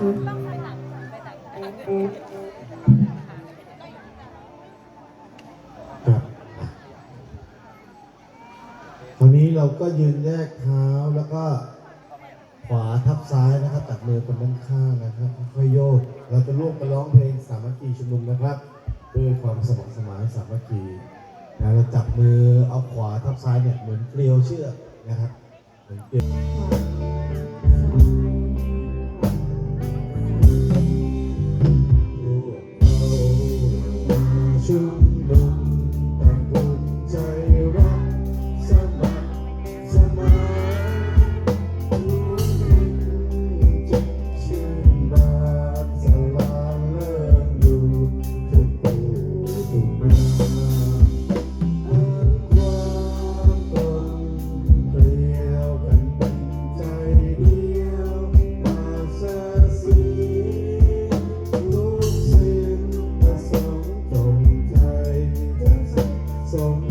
ครับคราวนี้เราก็ยืนแยกเท้าแล้วก็ขวาทับซ้ายนะครับตัดมือคนด้านข้างนะครับค่อยโยก เราจะร่วมกันร้องเพลงสามัคคีชุมนุมนะครับด้วยความสมัครสมานสามัคคีนะเราจับมือเอาขวาทับซ้ายเนี่ยเหมือนเกลียวเชือกนะครับเหมือนเกลียว true. So